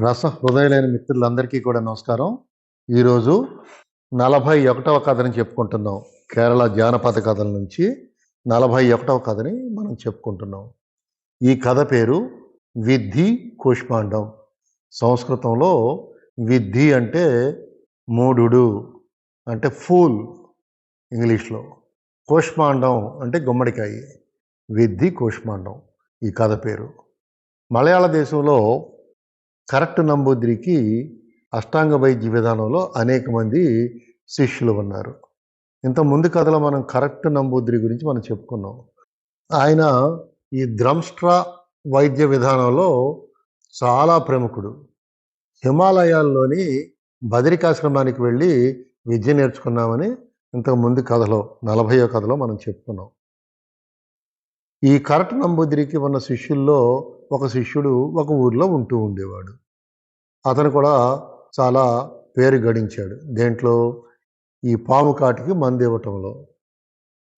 రస హృదయులైన మిత్రులందరికీ కూడా నమస్కారం. ఈరోజు నలభై ఒకటవ కథని చెప్పుకుంటున్నాం. కేరళ జానపద కథల నుంచి నలభై ఒకటవ కథని మనం చెప్పుకుంటున్నాం. ఈ కథ పేరు విద్ధి కూష్మాండం. సంస్కృతంలో విద్ధి అంటే మూడుడు అంటే ఫూల్ ఇంగ్లీష్లో. కోష్మాండం అంటే గుమ్మడికాయ. విద్ధి కూష్మాండం ఈ కథ పేరు. మలయాళ దేశంలో కరెక్ట్ నంబూద్రికి అష్టాంగ వైద్య విధానంలో అనేక మంది శిష్యులు ఉన్నారు. ఇంత ముందు కథలో మనం కరెక్ట్ నంబూద్రి గురించి మనం చెప్పుకున్నాం. ఆయన ఈ ద్రంస్ట్రా వైద్య విధానంలో చాలా ప్రముఖుడు. హిమాలయాల్లోని బదరికాశ్రమానికి వెళ్ళి విద్య నేర్చుకున్నామని ఇంతకు ముందు కథలో నలభయో కథలో మనం చెప్పుకున్నాం. ఈ కరెక్ట్ నంబూద్రికి ఉన్న శిష్యుల్లో ఒక శిష్యుడు ఒక ఊర్లో ఉంటూ ఉండేవాడు. అతను కూడా చాలా పేరు గడించాడు. దేంట్లో ఈ పాము కాటికి మందు ఇవ్వటంలో.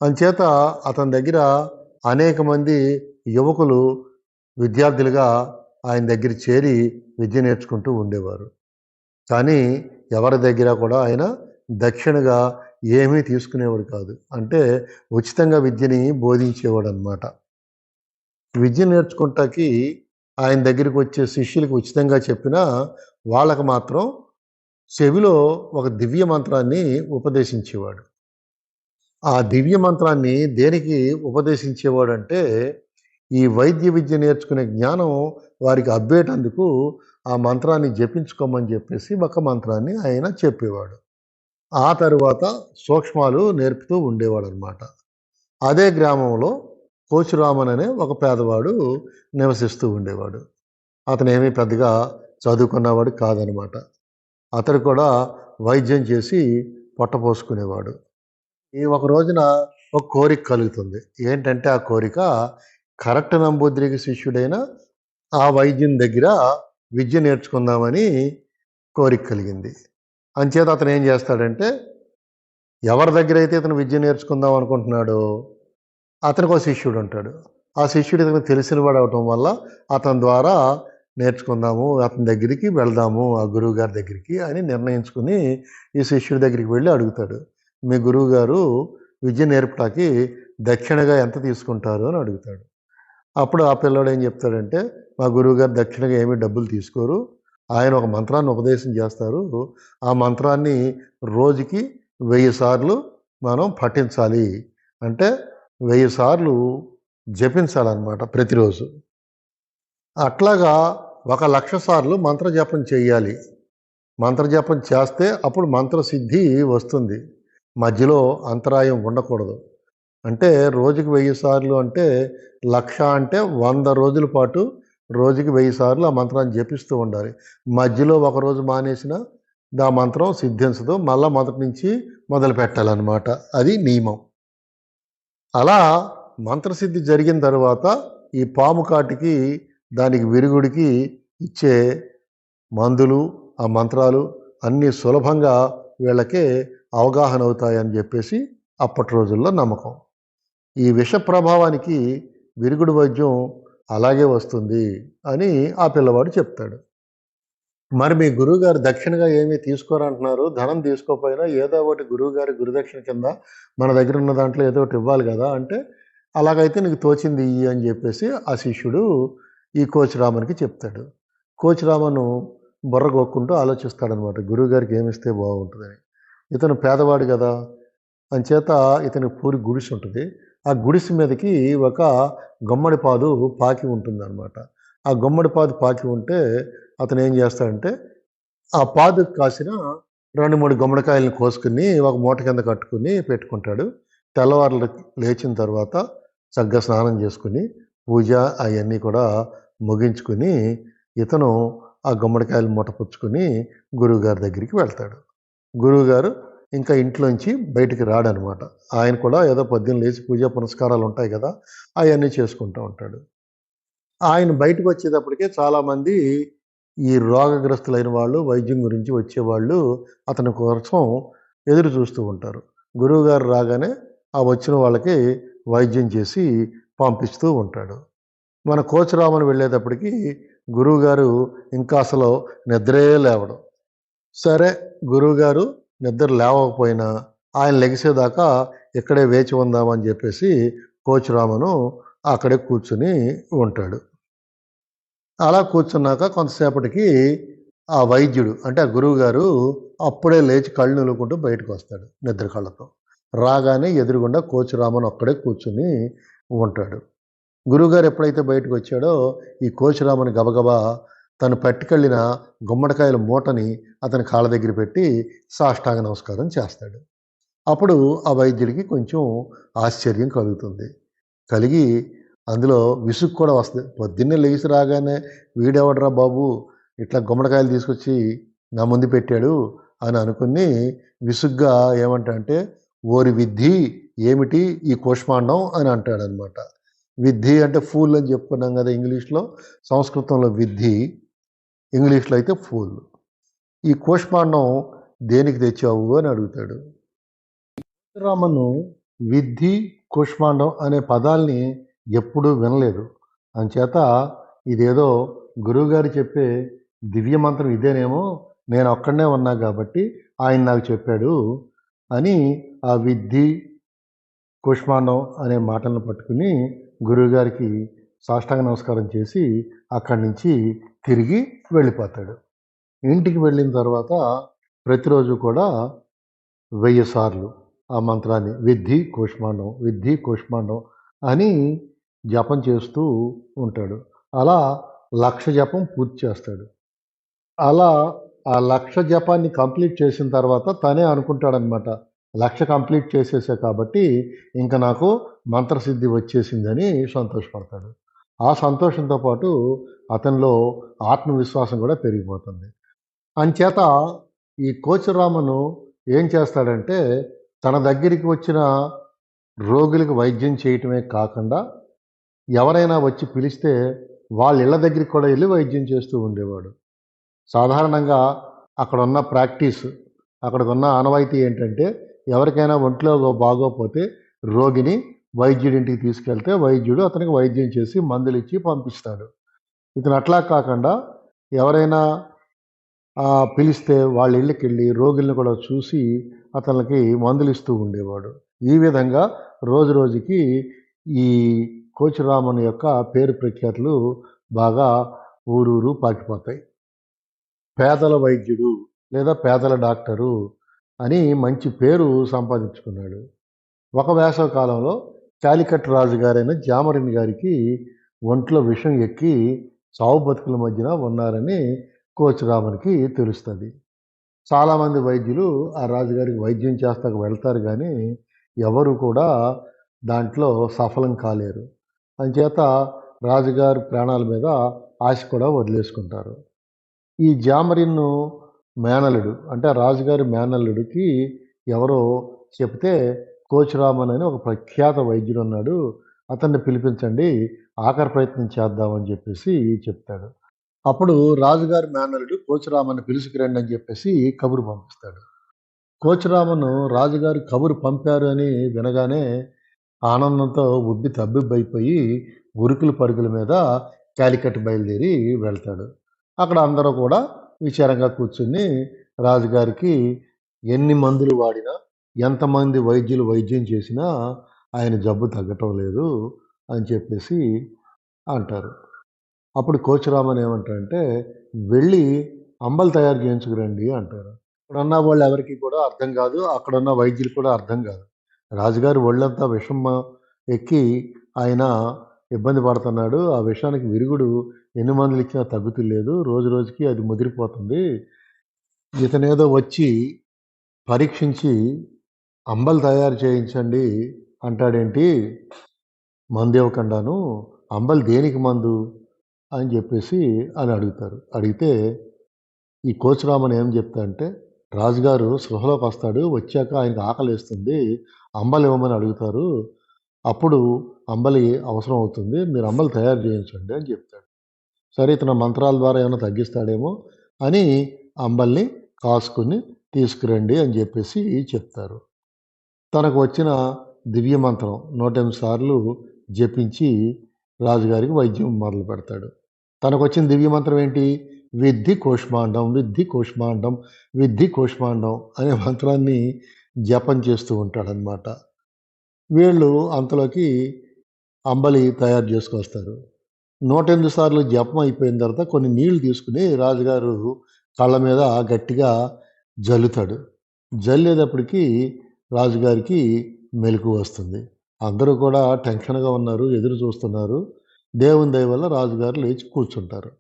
అంచేత అతని దగ్గర అనేక మంది యువకులు విద్యార్థులుగా ఆయన దగ్గర చేరి విద్య నేర్చుకుంటూ ఉండేవారు. కానీ ఎవరి దగ్గర కూడా ఆయన దక్షిణగా ఏమీ తీసుకునేవాడు కాదు. అంటే ఉచితంగా విద్యని బోధించేవాడు అనమాట విద్య నేర్చుకుంటాకి ఆయన దగ్గరికి వచ్చే శిష్యులకు ఉచితంగా చెప్పినా వాళ్ళకు మాత్రం చెవిలో ఒక దివ్య మంత్రాన్ని ఉపదేశించేవాడు. ఆ దివ్య మంత్రాన్ని దేనికి ఉపదేశించేవాడు అంటే ఈ వైద్య విద్య నేర్చుకునే జ్ఞానం వారికి అబ్బేటందుకు ఆ మంత్రాన్ని జపించుకోమని చెప్పేసి ఒక మంత్రాన్ని ఆయన చెప్పేవాడు. ఆ తరువాత సూక్ష్మాలు నేర్పుతూ ఉండేవాడు అనమాట అదే గ్రామంలో కోచురామన్ అనే ఒక పేదవాడు నివసిస్తూ ఉండేవాడు. అతను ఏమీ పెద్దగా చదువుకున్నవాడు కాదనమాట. అతడు కూడా వైద్యం చేసి పొట్టపోసుకునేవాడు ఈ ఒక రోజున ఒక కోరిక కలుగుతుంది. ఏంటంటే ఆ కోరిక కరెక్ట్ నంబూద్రికి శిష్యుడైన ఆ వైద్యం దగ్గర విద్య నేర్చుకుందామని కోరిక కలిగింది. అంచేత అతను ఏం చేస్తాడంటే ఎవరి దగ్గర అయితే ఇతను విద్య నేర్చుకుందాం అనుకుంటున్నాడో అతనికి ఒక శిష్యుడు ఉంటాడు. ఆ శిష్యుడు ఇతనికి తెలిసిన వాడు అవటం వల్ల అతని ద్వారా నేర్చుకుందాము అతని దగ్గరికి వెళ్దాము ఆ గురువు గారి దగ్గరికి అని నిర్ణయించుకుని ఈ శిష్యుడి దగ్గరికి వెళ్ళి అడుగుతాడు. మీ గురువు గారు విద్య నేర్పడానికి దక్షిణగా ఎంత తీసుకుంటారు అని అడుగుతాడు. అప్పుడు ఆ పిల్లోడు ఏం చెప్తాడంటే మా గురువు గారు దక్షిణగా ఏమీ డబ్బులు తీసుకోరు. ఆయన ఒక మంత్రాన్ని ఉపదేశం చేస్తారు. ఆ మంత్రాన్ని రోజుకి వెయ్యి సార్లు మనం పఠించాలి. అంటే వెయ్యి సార్లు జపించాలన్నమాట ప్రతిరోజు. అట్లాగా ఒక లక్ష సార్లు మంత్రజపం చేయాలి. మంత్రజపం చేస్తే అప్పుడు మంత్రసిద్ధి వస్తుంది. మధ్యలో అంతరాయం ఉండకూడదు. అంటే రోజుకి వెయ్యి సార్లు అంటే లక్ష అంటే వంద రోజుల పాటు రోజుకి వెయ్యి సార్లు ఆ మంత్రాన్ని జపిస్తూ ఉండాలి. మధ్యలో ఒక రోజు మానేసిన దా మంత్రం సిద్ధించదు. మళ్ళీ మొదటి నుంచి మొదలు పెట్టాలన్నమాట అది నియమం. అలా మంత్రసిద్ధి జరిగిన తర్వాత ఈ పాము కాటికి దానికి విరుగుడికి ఇచ్చే మందులు ఆ మంత్రాలు అన్నీ సులభంగా వీళ్ళకే అవగాహన అవుతాయని చెప్పేసి అప్పటి రోజుల్లో నమ్మకం. ఈ విష ప్రభావానికి విరుగుడు వైద్యం అలాగే వస్తుంది అని ఆ పిల్లవాడు చెప్తాడు. మరి మీ గురువుగారు దక్షిణగా ఏమీ తీసుకోరంటున్నారు? ధనం తీసుకోకపోయినా ఏదో ఒకటి గురువుగారి గురుదక్షిణ కింద మన దగ్గర ఉన్న దాంట్లో ఏదో ఒకటి ఇవ్వాలి కదా అంటే అలాగైతే నీకు తోచింది ఇయ్యి అని చెప్పేసి ఆ శిష్యుడు ఈ కోచ్ రామన్కి చెప్తాడు. కోచ్ రామను బుర్ర కొక్కుంటూ ఆలోచిస్తాడనమాట గురువుగారికి ఏమిస్తే బాగుంటుందని. ఇతను పేదవాడు కదా అంచేత ఇతని పూరి గుడిసి ఉంటుంది. ఆ గుడిసి మీదకి ఒక గుమ్మడి పాదు పాకి ఉంటుందన్నమాట. ఆ గుమ్మడి పాదు పాకి ఉంటే అతను ఏం చేస్తాడంటే ఆ పాదు కాసిన రెండు మూడు గుమ్మడికాయలను కోసుకుని ఒక మూట కింద కట్టుకుని పెట్టుకుంటాడు. తెల్లవారులు లేచిన తర్వాత చక్కగా స్నానం చేసుకుని పూజ అవన్నీ కూడా ముగించుకుని ఇతను ఆ గుమ్మడికాయలు మూటపుచ్చుకుని గురువుగారి దగ్గరికి వెళ్తాడు. గురువుగారు ఇంకా ఇంట్లోంచి బయటికి రాడనమాట. ఆయన కూడా ఏదో పద్యం లేచి పూజా పునస్కారాలు ఉంటాయి కదా అవన్నీ చేసుకుంటూ ఉంటాడు. ఆయన బయటకు వచ్చేటప్పటికే చాలామంది ఈ రోగగ్రస్తులైన వాళ్ళు వైద్యం గురించి వచ్చేవాళ్ళు అతని కోసం ఎదురు చూస్తూ ఉంటారు. గురువుగారు రాగానే ఆ వచ్చిన వాళ్ళకి వైద్యం చేసి పంపిస్తూ ఉంటాడు. మన కోచరామని వెళ్ళేటప్పటికి గురువుగారు ఇంకా అసలు నిద్రే లేవడం. సరే గురువుగారు నిద్ర లేవకపోయినా ఆయన లెగిసేదాకా ఇక్కడే వేచి ఉందామని చెప్పేసి కోచరామను అక్కడే కూర్చుని ఉంటాడు. అలా కూర్చున్నాక కొంతసేపటికి ఆ వైద్యుడు అంటే ఆ గురువు గారు అప్పుడే లేచి కళ్ళు నిలుకుంటూ బయటకు వస్తాడు నిద్ర కళ్ళతో. రాగానే ఎదురుగుండా కోచ్ రామన్ ఒక్కడే కూర్చుని ఉంటాడు. గురువుగారు ఎప్పుడైతే బయటకు వచ్చాడో ఈ కోచిరామన్ గబగబా తను పట్టుకెళ్ళిన గుమ్మడికాయల మూటని అతని కాళ్ళ దగ్గర పెట్టి సాష్టాంగ నమస్కారం చేస్తాడు. అప్పుడు ఆ వైద్యుడికి కొంచెం ఆశ్చర్యం కలుగుతుంది. కలిగి అందులో విసుగు కూడా వస్తుంది. పొద్దున్నే లేచి రాగానే వీడెవడరా బాబు? ఇట్లా గుమ్మడికాయలు తీసుకొచ్చి నా ముందు పెట్టాడు అని అనుకుని విసుగ్గా ఏమంటా ఓరి విద్ధి ఏమిటి ఈ కోష్మాండం? అని అంటాడనమాట. విద్ధి అంటే ఫూల్ అని చెప్పుకున్నాం కదా ఇంగ్లీష్లో సంస్కృతంలో విద్ధి ఇంగ్లీష్లో అయితే ఫూల్. ఈ కోష్మాండం దేనికి తెచ్చావు అని అడుగుతాడు. రామను విద్ధి కుష్మాండం అనే పదాల్ని ఎప్పుడూ వినలేదు. అంచేత ఇదేదో గురువుగారు చెప్పే దివ్య మంత్రం ఇదేనేమో నేను ఒక్కడనే ఉన్నా కాబట్టి ఆయన నాకు చెప్పాడు అని ఆ విద్ధి కుష్మాండం అనే మాటలను పట్టుకుని గురువుగారికి సాష్టాంగ నమస్కారం చేసి అక్కడి నుంచి తిరిగి వెళ్ళిపోతాడు. ఇంటికి వెళ్ళిన తర్వాత ప్రతిరోజు కూడా వెయ్యి సార్లు ఆ మంత్రాన్ని విద్ధి కూష్మాండం విద్ధి కూష్మాండం అని జపం చేస్తూ ఉంటాడు. అలా లక్ష జపం పూర్తి చేస్తాడు. అలా ఆ లక్ష జపాన్ని కంప్లీట్ చేసిన తర్వాత తనే అనుకుంటాడనమాట లక్ష కంప్లీట్ చేసేసా కాబట్టి ఇంకా నాకు మంత్రసిద్ధి వచ్చేసిందని సంతోషపడతాడు. ఆ సంతోషంతో పాటు అతనిలో ఆత్మవిశ్వాసం కూడా పెరిగిపోతుంది. అంచేత ఈ కోచరామను ఏం చేస్తాడంటే తన దగ్గరికి వచ్చిన రోగులకు వైద్యం చేయటమే కాకుండా ఎవరైనా వచ్చి పిలిస్తే వాళ్ళ ఇళ్ళ దగ్గరికి కూడా వెళ్ళి వైద్యం చేస్తూ ఉండేవాడు. సాధారణంగా అక్కడ ఉన్న ప్రాక్టీస్ అక్కడికున్న ఆనవాయితీ ఏంటంటే ఎవరికైనా ఒంట్లో బాగోపోతే రోగిని వైద్యుడింటికి తీసుకెళ్తే వైద్యుడు అతనికి వైద్యం చేసి మందులు ఇచ్చి పంపిస్తాడు. ఇతను అట్లా కాకుండా ఎవరైనా పిలిస్తే వాళ్ళ ఇళ్ళకి వెళ్ళి రోగుల్ని కూడా చూసి అతనికి మందులు ఇస్తూ ఉండేవాడు. ఈ విధంగా రోజు రోజుకి ఈ కోచ్ రామన్ యొక్క పేరు ప్రఖ్యాతులు బాగా ఊరూరు పాకిపోతాయి. పేదల వైద్యుడు లేదా పేదల డాక్టరు అని మంచి పేరు సంపాదించుకున్నాడు. ఒక వేసవ కాలంలో కాలికట్ రాజు గారైన జామరిన్ గారికి ఒంట్లో విషం ఎక్కి చావు బతుకుల మధ్యన ఉన్నారని కోచ్ రామన్కి తెలుస్తుంది. చాలామంది వైద్యులు ఆ రాజుగారికి వైద్యం చేస్తాక వెళ్తారు కానీ ఎవరు కూడా దాంట్లో సఫలం కాలేరు. అంచేత రాజుగారి ప్రాణాల మీద ఆశ కూడా వదిలేసుకుంటారు. ఈ జామరిన్ను మేనలుడు అంటే రాజుగారి మేనల్లుడికి ఎవరో చెప్తే కోచిరామన్ అని ఒక ప్రఖ్యాత వైద్యుడు ఉన్నాడు అతన్ని పిలిపించండి ఆఖరి ప్రయత్నం చేద్దామని చెప్పేసి చెప్తాడు. అప్పుడు రాజుగారి మేనల్లుడు కోచిరామన్ పిలుచుకురండి అని చెప్పేసి కబురు పంపిస్తాడు. కోచిరామను రాజుగారు కబురు పంపారు అని వినగానే ఆనందంతో ఉబ్బి తబ్బిబ్బైపోయి గురుకుల పరుగుల మీద కాలికట్ బయలుదేరి వెళ్తాడు. అక్కడ అందరూ కూడా విచారంగా కూర్చుని రాజుగారికి ఎన్ని మందులు వాడినా ఎంతమంది వైద్యులు వైద్యం చేసినా ఆయన జబ్బు తగ్గటం లేదు అని చెప్పేసి అంటారు. అప్పుడు కోచరామన్ ఏమంటారంటే వెళ్ళి అంబలు తయారు చేయించుకురండి అంటారు. ఇప్పుడు అన్న వాళ్ళు ఎవరికి కూడా అర్థం కాదు అక్కడ ఉన్న వైద్యులు కూడా అర్థం కాదు. రాజుగారి ఒళ్ళంతా విషమ ఎక్కి ఆయన ఇబ్బంది పడుతున్నాడు. ఆ విషానికి విరుగుడు ఎన్ని మందులు ఇచ్చినా తగ్గుతులేదు. రోజు రోజుకి అది ముదిరిపోతుంది. ఇతనేదో వచ్చి పరీక్షించి అంబలు తయారు చేయించండి అంటాడేంటి? మందు ఇవ్వకుండాను. అంబలు దేనికి మందు అని చెప్పేసి అని అడుగుతారు. అడిగితే ఈ కోచ్ రామన్ ఏం చెప్తా అంటే రాజుగారు సృహలోకి వస్తాడు. వచ్చాక ఆయనకు ఆకలి వేస్తుంది అంబలు ఇవ్వమని అడుగుతారు. అప్పుడు అంబలి అవసరం అవుతుంది మీరు అంబలి తయారు చేయించండి అని చెప్తాడు. సరే ఇతను మంత్రాల ద్వారా ఏమైనా తగ్గిస్తాడేమో అని అంబల్ని కాసుకుని తీసుకురండి అని చెప్పేసి చెప్తారు. తనకు వచ్చిన దివ్య మంత్రం నూట ఎనిమిది సార్లు జపించి రాజుగారికి వైద్యం మొదలు పెడతాడు. తనకొచ్చిన దివ్య మంత్రం ఏంటి? విద్ధి కోష్మాండం విద్ధి కోష్మాండం విద్ధి కోష్మాండం అనే మంత్రాన్ని జపం చేస్తూ ఉంటాడనమాట వీళ్ళు అంతలోకి అంబలి తయారు చేసుకొస్తారు నూట ఎనిమిది సార్లు జపం అయిపోయిన తర్వాత కొన్ని నీళ్ళు తీసుకుని రాజుగారు కళ్ళ మీద గట్టిగా జల్లుతాడు. జల్లేటప్పటికి రాజుగారికి మెలకు వస్తుంది. అందరూ కూడా టెన్షన్గా ఉన్నారు ఎదురు చూస్తున్నారు. దేవుని దయ వల్ల రాజుగారు లేచి కూర్చుంటారు.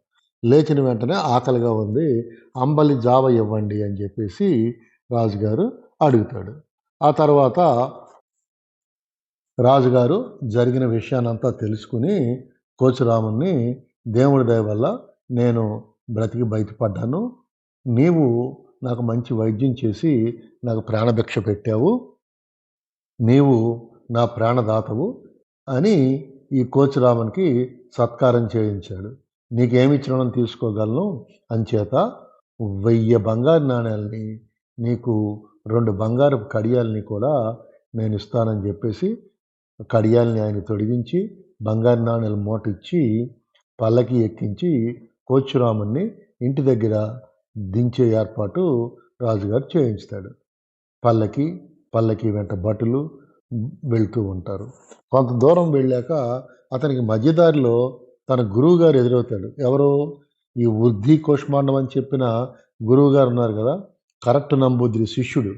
లేచిన వెంటనే ఆకలిగా ఉంది. అంబలి జావ ఇవ్వండి అని చెప్పేసి రాజుగారు అడుగుతాడు. ఆ తర్వాత రాజుగారు జరిగిన విషయాన్నంతా తెలుసుకుని కోచురాముని దేవుడి దయ వల్ల నేను బ్రతికి బయటపడ్డాను. నీవు నాకు మంచి వైద్యం చేసి నాకు ప్రాణభిక్ష పెట్టావు. నీవు నా ప్రాణదాతవు అని ఈ కోచురామునికి సత్కారం చేయించాడు. నీకేమిచ్చినా తీసుకోగలను. అంచేత వెయ్యి బంగారు నాణ్యాలని నీకు రెండు బంగారు కడియాలని కూడా నేను ఇస్తానని చెప్పేసి కడియాలని ఆయన తొడిగించి బంగారు నాణ్యాల మూట ఇచ్చి పల్లకి ఎక్కించి కోచురాముని ఇంటి దగ్గర దించే ఏర్పాటు రాజుగారు చేయించుతాడు. పల్లకి పల్లకి వెంట భటులు వెళ్తూ ఉంటారు. కొంత దూరం వెళ్ళాక అతనికి మధ్యదారిలో తన గురువు గారు ఎదురవుతాడు. ఎవరు? ఈ వృద్ధి కోష్మాండం అని చెప్పిన గురువు గారు ఉన్నారు కదా? కరెక్ట్ నంబుద్రి శిష్యుడు.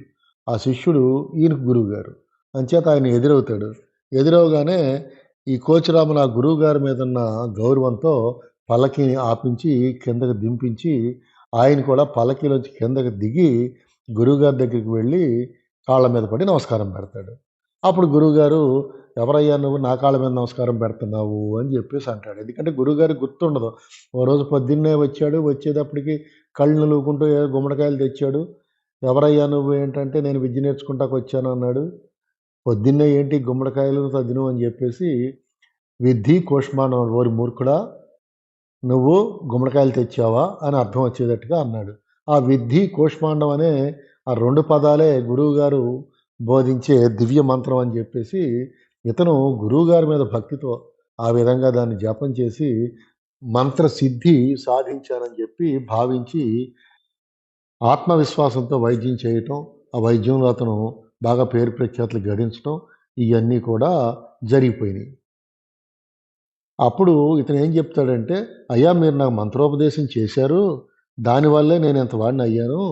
ఆ శిష్యుడు ఈయనకు గురువు గారు అంచేత ఆయన ఎదురవుతాడు. ఎదురవగానే ఈ కోచరాము నా గురువు గారి మీద ఉన్న గౌరవంతో పల్లకిని ఆపించి కిందకి దింపించి ఆయన కూడా పల్లకీలోంచి కిందకి దిగి గురువుగారి దగ్గరికి వెళ్ళి కాళ్ళ మీద పడి నమస్కారం పెడతాడు. అప్పుడు గురువుగారు ఎవరయ్యా నువ్వు? నా కాళ్ళ మీద నమస్కారం పెడుతున్నావు? అని చెప్పేసి అంటాడు. ఎందుకంటే గురువుగారికి గుర్తుండదు. ఓ రోజు పొద్దున్నే వచ్చాడు. వచ్చేటప్పటికి కళ్ళు నలుగుకుంటూ ఏదో గుమ్మడికాయలు తెచ్చాడు. ఎవరయ్యా నువ్వు? ఏంటంటే నేను విద్య నేర్చుకుంటాకు వచ్చాను అన్నాడు. పొద్దున్నే ఏంటి గుమ్మడికాయలు తదిను అని చెప్పేసి విద్ధి కోష్మానం ఓరి మూర్ఖుడా నువ్వు గుమ్మడికాయలు తెచ్చావా? అని అర్థం వచ్చేటట్టుగా అన్నాడు. ఆ విద్ధి కోష్మాండం అనే ఆ రెండు పదాలే గురువుగారు బోధించే దివ్య మంత్రం అని చెప్పేసి ఇతను గురువుగారి మీద భక్తితో ఆ విధంగా దాన్ని జపం చేసి మంత్రసిద్ధి సాధించానని చెప్పి భావించి ఆత్మవిశ్వాసంతో వైద్యం చేయటం ఆ వైద్యంలో అతను బాగా పేరు ప్రఖ్యాతులు గడించడం ఇవన్నీ కూడా జరిగిపోయినాయి. అప్పుడు ఇతను ఏం చెప్తాడంటే అయ్యా మీరు నాకు మంత్రోపదేశం చేశారు దానివల్లే నేను ఎంత వాడిని అయ్యాను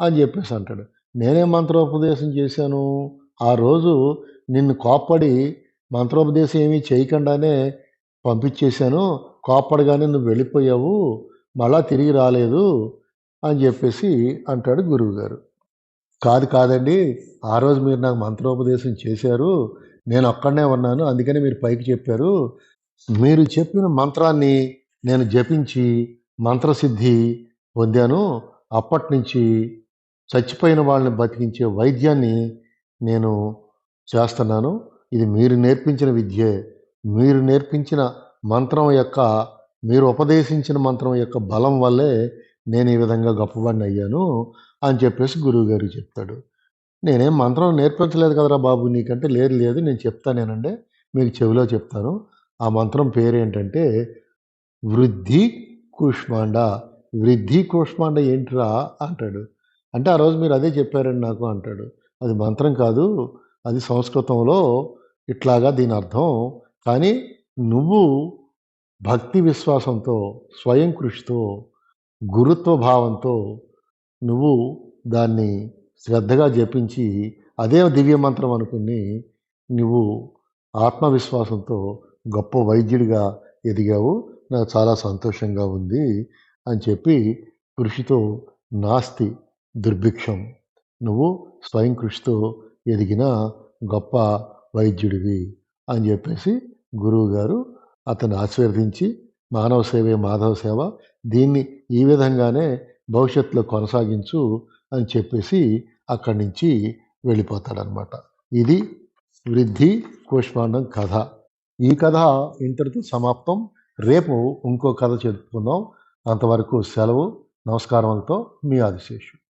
అని చెప్పేసి అంటాడు. నేనేం మంత్రోపదేశం చేశాను? ఆ రోజు నిన్ను కోప్పడి మంత్రోపదేశం ఏమీ చేయకుండానే పంపించేశాను కోప్పడగానే నువ్వు వెళ్ళిపోయావు మళ్ళా తిరిగి రాలేదు అని చెప్పేసి అంటాడు గురువుగారు. కాదు కాదండి ఆ రోజు మీరు నాకు మంత్రోపదేశం చేశారు నేను ఒక్కడనే ఉన్నాను అందుకని మీరు పైకి చెప్పారు. మీరు చెప్పిన మంత్రాన్ని నేను జపించి మంత్రసిద్ధి పొందాను. అప్పటి నుంచి చచ్చిపోయిన వాళ్ళని బతికించే వైద్యాన్ని నేను చేస్తున్నాను. ఇది మీరు నేర్పించిన విద్యే. మీరు నేర్పించిన మంత్రం యొక్క మీరు ఉపదేశించిన మంత్రం యొక్క బలం వల్లే నేను ఈ విధంగా గొప్పవాడిని అయ్యాను అని చెప్పేసి గురువుగారు చెప్తాడు. నేనేం మంత్రం నేర్పించలేదు కదరా బాబు నీకంటే లేదు లేదు నేను చెప్తానేనండి మీకు చెవిలో చెప్తాను. ఆ మంత్రం పేరు ఏంటంటే వృద్ధి కూష్మాండ. వృద్ధి కూష్మాండ ఏంటిరా అంటాడు. అంటే ఆ రోజు మీరు అదే చెప్పారండి నాకు అంటాడు. అది మంత్రం కాదు అది సంస్కృతంలో ఇట్లాగా దీని అర్థం. కానీ నువ్వు భక్తి విశ్వాసంతో స్వయం కృషితో గురుత్వ భావంతో నువ్వు దాన్ని శ్రద్ధగా జపించి అదే దివ్య మంత్రం అనుకుని నువ్వు ఆత్మవిశ్వాసంతో గొప్ప వైద్యుడిగా ఎదిగావు. నాకు చాలా సంతోషంగా ఉంది అని చెప్పి కృషితో నాస్తి దుర్భిక్షం. నువ్వు స్వయం కృషితో ఎదిగిన గొప్ప వైద్యుడివి అని చెప్పేసి గురువుగారు అతను ఆశీర్వదించి మానవ సేవే మాధవ సేవ దీన్ని ఈ విధంగానే భవిష్యత్తులో కొనసాగించు అని చెప్పేసి అక్కడి నుంచి వెళ్ళిపోతాడనమాట ఇది వృద్ధి కూష్మాండం కథ. ఈ కథ ఇంతటితో సమాప్తం. రేపు ఇంకో కథ చెప్పుకుందాం. అంతవరకు సెలవు నమస్కారములతో మీ ఆదిశేషు.